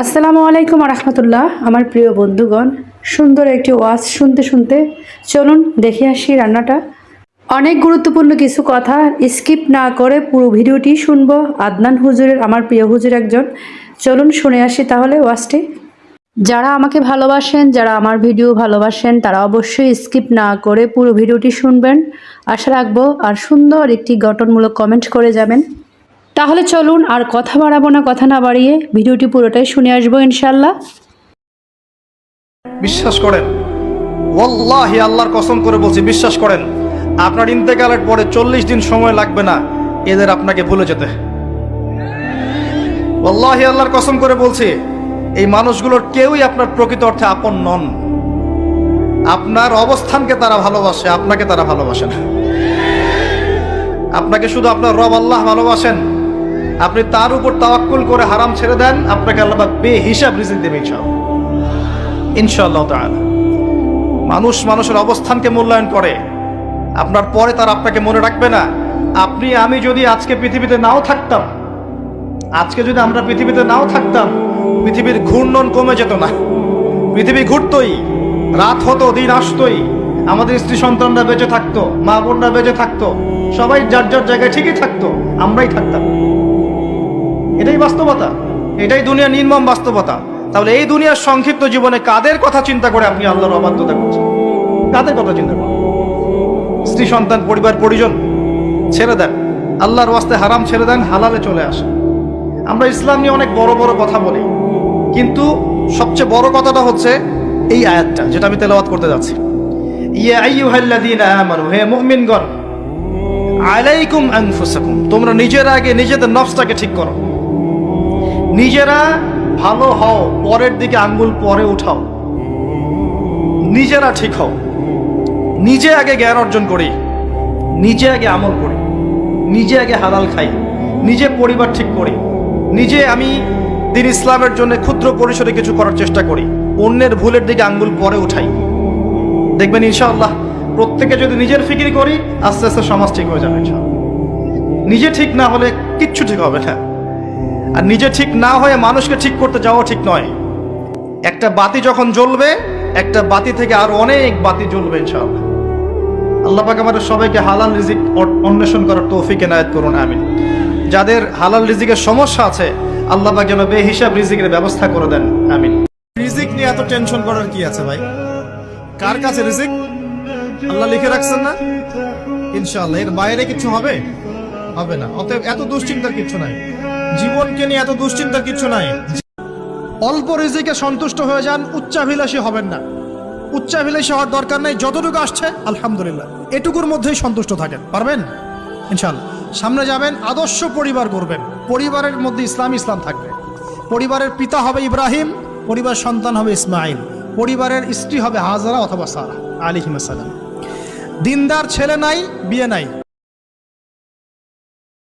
আসসালামু আলাইকুম রহমতুল্লাহ আমার প্রিয় বন্ধুগণ। সুন্দর একটি ওয়াজ শুনতে শুনতে চলুন দেখে আসি রান্নাটা। অনেক গুরুত্বপূর্ণ কিছু কথা স্কিপ না করে পুরো ভিডিওটি শুনব। আদনান হুজুরের, আমার প্রিয় হুজুর একজন। চলুন শুনে আসি তাহলে ওয়াজটি। যারা আমাকে ভালোবাসেন, যারা আমার ভিডিও ভালোবাসেন, তারা অবশ্যই স্কিপ না করে পুরো ভিডিওটি শুনবেন। আশা রাখব আর সুন্দর একটি গঠনমূলক কমেন্ট করে যাবেন। তাহলে চলুন আর কথা বাড়াবো না, কথা না বাড়িয়ে ভিডিওটি পুরোটাই শুনে আসব ইনশাল্লাহ বিশ্বাস করেন, ওয়াল্লাহি আল্লাহর কসম করে বলছি, বিশ্বাস করেন, আপনার ইন্তেকালের পরে চল্লিশ দিন সময় লাগবে না, এদের আপনাকে ভুলে যেতে। ওয়াল্লাহি আল্লাহর কসম করে বলছি, এই মানুষগুলোর কেউই আপনার প্রকৃত অর্থে আপন নন। আপনার অবস্থানকে তারা ভালোবাসে, আপনাকে তারা ভালোবাসে না আপনাকে শুধু আপনার রব আল্লাহ ভালোবাসেন আপনি তার উপর তাওয়াক্কুল করে হারাম ছেড়ে দেন, আপনাকে আল্লাহ বে হিসাব রিজিক দেবে ইনশাআল্লাহ। ইনশাআল্লাহ তাআলা। মানুষ মানুষের অবস্থানকে মূল্যায়ন করে। আপনার পরে তার আপনাকে মনে রাখবে না। আপনি, আমি যদি আজকে পৃথিবীতে নাও থাকতাম, আজকে যদি আমরা পৃথিবীতে নাও থাকতাম, পৃথিবীর ঘূর্ণন কমে যেত না। পৃথিবী ঘুরতই, রাত হতো, দিন আসতোই। আমাদের স্ত্রী সন্তানরা বেঁচে থাকতো, মা বোনরা বেঁচে থাকতো। সবাই যার যার জায়গায় ঠিকই থাকতো, আমরাই থাকতাম। এটাই বাস্তবতা। এটাই দুনিয়া নির্মম বাস্তবতা। তাহলে এই দুনিয়ার সংক্ষিপ্ত জীবনে কাদের কথা চিন্তা করে আপনি আল্লাহর অবাধ্যতা করছেন? কাদের কথা চিন্তা করেন? স্ত্রী, সন্তান, পরিবার, পরিজন, ছেড়ে দেন। আল্লাহর ওয়াস্তে হারাম ছেড়ে দেন, হালালে চলে আসেন। আমরা ইসলাম নিয়ে অনেক বড় বড় কথা বলি। কিন্তু সবচেয়ে বড় কথাটা হচ্ছে এই আয়াতটা, যেটা আমি তেলাওয়াত করতে যাচ্ছি। আলাইকুম আনফুসাকুম, তোমরা নিজের আগে নিজেদের নফসটাকে ঠিক করো। নিজেরা ভালো হও, পরের দিকে আঙ্গুল পরে উঠাও। নিজেরা ঠিক হও। নিজে আগে জ্ঞান অর্জন করি। নিজে আগে আমল করি। নিজে আগে হালাল খাই। নিজে পরিবার ঠিক করি। নিজে আমি দিন ইসলামের জন্য ক্ষুদ্র পরিসরে কিছু করার চেষ্টা করি। অন্যের ভুলের দিকে আঙ্গুল পরে উঠাই। দেখবেন ইনশাআল্লাহ, প্রত্যেকে যদি নিজের ফিকির করি, আস্তে আস্তে সমাজ ঠিক হয়ে যাবে নিজে ঠিক না হলে কিচ্ছু ঠিক হবে না। আর নিজে ঠিক না হয়ে মানুষকে ঠিক করতে যাওয়া ঠিক নয়। একটা বাতি যখন জ্বলবে, একটা বাতি থেকে আরও অনেক বাতি জ্বলবে ইনশাআল্লাহ। আল্লাহ পাক আমাদের সবাইকে হালাল রিজিক অন্বেষণ করার তৌফিক এনায়ত করুন, আমিন। যাদের হালাল রিজিকের সমস্যা আছে, আল্লাহ পাক যেন বেহিসাব রিজিকের ব্যবস্থা করে দেন, আমিন। রিজিক নিয়ে এত টেনশন করার কি আছে ভাই? কার কাছে রিজিক? আল্লাহ লিখে রাখছেন না? ইনশাআল্লাহ, এর বাইরে কিছু হবে? হবে না। অতএব এত দুশ্চিন্তার কিছু নাই। জীবনকে নিয়ে এত দুশ্চিন্তার কিছু নাই। অল্প রিজিকে সন্তুষ্ট হয়ে যান, উচ্চাভিলাষী হবেন না। উচ্চাভিলাষী হওয়ার দরকার নেই, যতটুকু আসছে, আলহামদুলিল্লাহ। এটুকুর মধ্যেই সন্তুষ্ট থাকেন, পারবেন? ইনশাআল্লাহ। সামনে যাবেন, আদর্শ পরিবার করবেন পরিবারের মধ্যে ইসলাম ইসলাম থাকবে। পরিবারের পিতা হবে ইব্রাহিম পরিবার সন্তান হবে ইসমাইল। পরিবারের স্ত্রী হবে হাজারা অথবা সারা। আলিহিমাসালাম দিনদার ছেলে নাই, বিয়ে নাই।